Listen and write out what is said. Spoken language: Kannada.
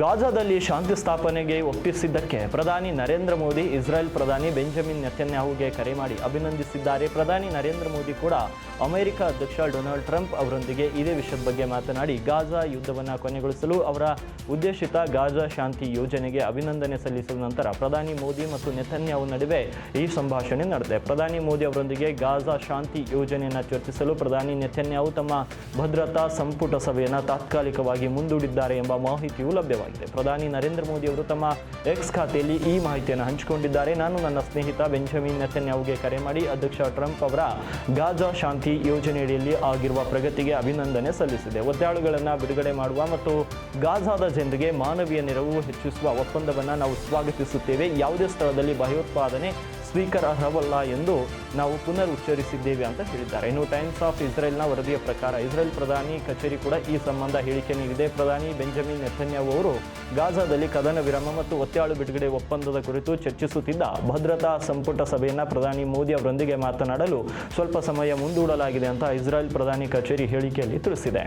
ಗಾಜಾದಲ್ಲಿ ಶಾಂತಿ ಸ್ಥಾಪನೆಗೆ ಒಪ್ಪಿಸಿದ್ದಕ್ಕೆ ಪ್ರಧಾನಿ ನರೇಂದ್ರ ಮೋದಿ ಇಸ್ರೇಲ್ ಪ್ರಧಾನಿ ಬೆಂಜಮಿನ್ ನೆತನ್ಯಾಹುಗೆ ಕರೆ ಮಾಡಿ ಅಭಿನಂದಿಸಿದ್ದಾರೆ. ಪ್ರಧಾನಿ ನರೇಂದ್ರ ಮೋದಿ ಕೂಡ ಅಮೆರಿಕ ಅಧ್ಯಕ್ಷ ಡೊನಾಲ್ಡ್ ಟ್ರಂಪ್ ಅವರೊಂದಿಗೆ ಇದೇ ವಿಷಯದ ಬಗ್ಗೆ ಮಾತನಾಡಿ, ಗಾಜಾ ಯುದ್ಧವನ್ನು ಕೊನೆಗೊಳಿಸಲು ಅವರ ಉದ್ದೇಶಿತ ಗಾಜಾ ಶಾಂತಿ ಯೋಜನೆಗೆ ಅಭಿನಂದನೆ ಸಲ್ಲಿಸಿದ ನಂತರ ಪ್ರಧಾನಿ ಮೋದಿ ಮತ್ತು ನೆತನ್ಯಾಹು ನಡುವೆ ಈ ಸಂಭಾಷಣೆ ನಡೆದಿದೆ. ಪ್ರಧಾನಿ ಮೋದಿ ಅವರೊಂದಿಗೆ ಗಾಜಾ ಶಾಂತಿ ಯೋಜನೆಯನ್ನು ಚರ್ಚಿಸಲು ಪ್ರಧಾನಿ ನೆತನ್ಯಾಹು ತಮ್ಮ ಭದ್ರತಾ ಸಂಪುಟ ಸಭೆಯನ್ನು ತಾತ್ಕಾಲಿಕವಾಗಿ ಮುಂದೂಡಿದ್ದಾರೆ ಎಂಬ ಮಾಹಿತಿಯೂ ಲಭ್ಯವಾಗಿದೆ. ಪ್ರಧಾನಿ ನರೇಂದ್ರ ಮೋದಿ ಅವರು ತಮ್ಮ ಎಕ್ಸ್ ಖಾತೆಯಲ್ಲಿ ಈ ಮಾಹಿತಿಯನ್ನು ಹಂಚಿಕೊಂಡಿದ್ದಾರೆ. ನಾನು ನನ್ನ ಸ್ನೇಹಿತ ಬೆಂಜಮಿನ್ ನೆತನ್ಯಾವ್ಗೆ ಕರೆ ಮಾಡಿ, ಅಧ್ಯಕ್ಷ ಟ್ರಂಪ್ ಅವರ ಗಾಜಾ ಶಾಂತಿ ಯೋಜನೆಯಡಿಯಲ್ಲಿ ಆಗಿರುವ ಪ್ರಗತಿಗೆ ಅಭಿನಂದನೆ ಸಲ್ಲಿಸಿದೆ. ಒತ್ತಾಳುಗಳನ್ನು ಬಿಡುಗಡೆ ಮಾಡುವ ಮತ್ತು ಗಾಜಾದ ಜನರಿಗೆ ಮಾನವೀಯ ನೆರವು ಹೆಚ್ಚಿಸುವ ಒಪ್ಪಂದವನ್ನು ನಾವು ಸ್ವಾಗತಿಸುತ್ತೇವೆ. ಯಾವುದೇ ಸ್ಥಳದಲ್ಲಿ ಭಯೋತ್ಪಾದನೆ ಸ್ವೀಕಾರಾರ್ಹವಲ್ಲ ಎಂದು ನಾವು ಪುನರ್ ಉಚ್ಚರಿಸಿದ್ದೇವೆ ಅಂತ ಹೇಳಿದ್ದಾರೆ. ಇನ್ನು ಟೈಮ್ಸ್ ಆಫ್ ಇಸ್ರೇಲ್ನ ವರದಿಯ ಪ್ರಕಾರ ಇಸ್ರೇಲ್ ಪ್ರಧಾನಿ ಕಚೇರಿ ಕೂಡ ಈ ಸಂಬಂಧ ಹೇಳಿಕೆ ನೀಡಿದೆ. ಪ್ರಧಾನಿ ಬೆಂಜಮಿನ್ ನೆಥನ್ಯಾವ್ ಅವರು ಗಾಜಾದಲ್ಲಿ ಕದನ ವಿರಾಮ ಮತ್ತು ಒತ್ತಾಳು ಬಿಡುಗಡೆ ಒಪ್ಪಂದದ ಕುರಿತು ಚರ್ಚಿಸುತ್ತಿದ್ದ ಭದ್ರತಾ ಸಂಪುಟ ಸಭೆಯನ್ನು ಪ್ರಧಾನಿ ಮೋದಿ ಅವರೊಂದಿಗೆ ಮಾತನಾಡಲು ಸ್ವಲ್ಪ ಸಮಯ ಮುಂದೂಡಲಾಗಿದೆ ಅಂತ ಇಸ್ರೇಲ್ ಪ್ರಧಾನಿ ಕಚೇರಿ ಹೇಳಿಕೆಯಲ್ಲಿ ತಿಳಿಸಿದೆ.